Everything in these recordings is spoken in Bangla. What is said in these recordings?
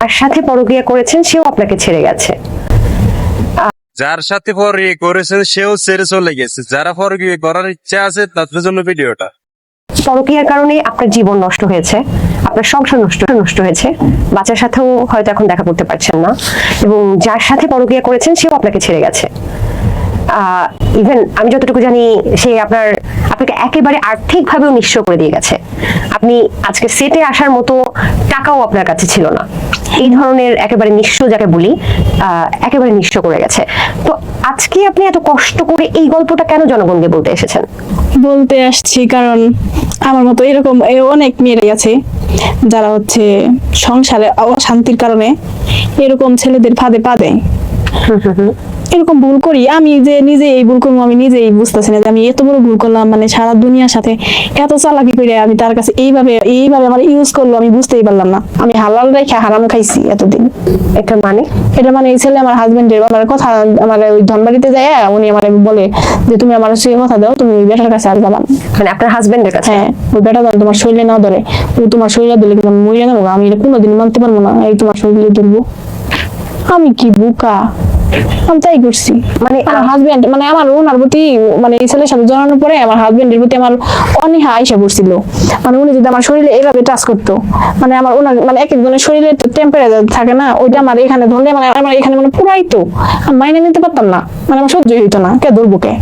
যার সাথে পরকিয়া করেছেন সেও আপনাকে ছেড়ে গেছে। যার সাথে পরকিয়া করেছেন সেও ছেড়ে চলে গেছে। যারা পরকিয়া করার ইচ্ছা আছে তাদের জন্য ভিডিওটা। পরকিয়ার কারণে আপনার জীবন নষ্ট হয়েছে আপনার সংসার নষ্ট নষ্ট হয়েছে। বাচ্চার সাথেও হয়তো এখন দেখা করতে পারছেন না। এবং যার সাথে পরকিয়া করেছেন সেও আপনাকে ছেড়ে গেছে। ইভেন আমি যতটুকু জানি, সে আপনার, আপনাকে একেবারে আর্থিকভাবেও নিঃস্ব করে দিয়ে গেছে। আপনি আজকে সেটে আসার মতো টাকাও আপনার কাছে ছিল না। এই ধরনের একেবারে নিঃস্ব যাকে বলি একেবারে নিঃস্ব করে গেছে। তো আজকে আপনি এত কষ্ট করে এই গল্পটা কেন জনগণকে বলতে এসেছেন? বলতে আসছি কারণ আমার মতো এরকম অনেক মেয়েরাই আছে, যারা হচ্ছে সংসারে অশান্তির কারণে এরকম ছেলেদের ফাঁদে পা দেয়। এরকম ভুল করি আমি যে নিজে এই ভুল করব আমি নিজেই বুঝতেছি না যে আমি এত বড় ভুল করলাম মানে সারা দুনিয়ার সাথে এত চালাকি করে আমি তার কাছে এইভাবে এইভাবে আমার ইউজ করল আমি বুঝতেই পারলাম না। আমি হালাল রেখে হারাম খাইছি এতদিন। এটা মানে? এটা মানে এই ছেলে আমার হাজবেন্ডের আমার কথা আমার ওই ধনবাড়িতে যায় উনি আমার বলে যে তুমি আমার সে কথা দাও তুমি বেটার কাছে আর যাবা মানে আপনার হাজবেন্ডের কাছে? হ্যাঁ ওই বেটা ধর তোমার শরীরে না ধরে ও তোমার শরীরে দিলে কিন্তু আমি মরে যাব? আমি এটা কোনোদিন মানতে পারব না এই তোমার শরীরে ধরবো। আমি কি বোকা? আমি তাই করছি। মানে আমার হাজবেন্ড মানে আমার ওনার প্রতি মানে এই ছেলের সাথে জড়ানোর পরে আমার হাজবেন্ডের প্রতি আমার অনীহা আইসা পড়ছিল। মানে উনি যদি আমার শরীরে এভাবে টাচ করতো মানে আমার ওনার মানে এক একজনের শরীরে তো টেম্পারেচার থাকে না, ওইটা আমার এখানে ধরলে মানে আমার এখানে মানে পুরাই তো। আমি মাইনে নিতে পারতাম না মানে আমার সহ্য হইতো না। কে ধরবো কে?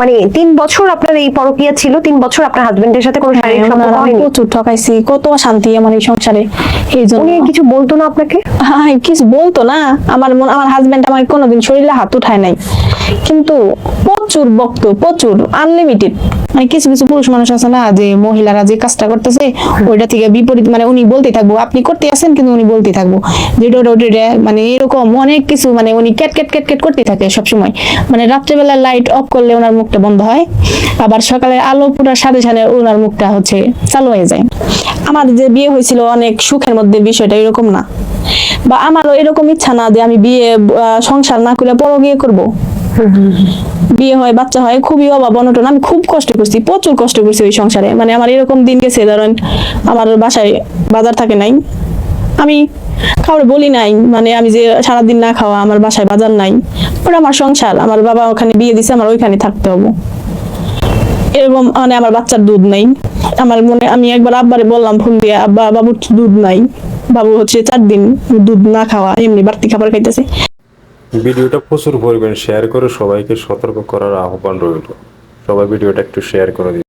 মানে তিন বছর আপনার এই পরকিয়া ছিল তিন বছর আপনার হাজবেন্ডের সাথে কোনো শারীরিক সম্পর্ক হয়নি? প্রচুর ঠকাইছি কত শান্তি আমার এই সংসারে এই জন্য। উনি কিছু বলতো না আপনাকে? হ্যাঁ কিছু বলতো না আমার মন আমার হাজবেন্ড আমার কোনোদিন শরীরে হাত উঠায় নাই। কিন্তু প্রচুর বক্ত প্রচুর আনলিমিটেড মানে কিছু কিছু পুরুষ মানুষ আছে না যে মহিলারা যে কাজটা করতেছে ওইটা থেকে বিপরীত মানে উনি বলতে থাকব। আপনি করতে আছেন কিন্তু উনি বলতে থাকব। ওটা মানে এরকম অনেক কিছু মানে উনি ক্যাট ক্যাট ক্যাট ক্যাট করতে থাকে সবসময়। মানে রাত্রেবেলা লাইট অফ করলে ওনার মুখটা বন্ধ হয়। আবার সকালে আলো পুরার সাথে সাথে ওনার মুখটা হচ্ছে চালু হয়ে যায়। আমার যে বিয়ে হয়েছিল অনেক সুখের মধ্যে বিষয়টা এরকম না। বা আমারও এরকম ইচ্ছা না যে আমি বিয়ে সংসার না করে পরও বিয়ে করব। বিয়ে হয়, বাচ্চা হয়, খুবই অভাব, অনটন। আমি খুব কষ্ট করছি, প্রচুর কষ্ট করছি ওই সংসারে। মানে আমার এরকম দিন গেছে, ধরেন আমার বাসায় বাজার থাকে নাই। আমি কাউরে বলি নাই মানে আমি যে সারাদিন না খাওয়া, আমার বাসায় বাজার নাই, ওটা আমার সংসার, আমার বাবা ওখানে বিয়ে দিছে, আমার ওইখানে থাকতে হব। এরকম মানে আমার বাচ্চার দুধ নাই। আমার মনে, আমি একবার আব্বারে বললাম ফোন দিয়ে, আব্বা, বাবুর দুধ নাই? বাবু হচ্ছে চার দিন দুধ না খাওয়া, এমনি বাড়তি খাবার খাইতেছে। ভিডিওটা প্রচুর পরিমাণ শেয়ার করে সবাইকে সতর্ক করার আহ্বান রইল। সবাই ভিডিওটা একটু শেয়ার করে দিন।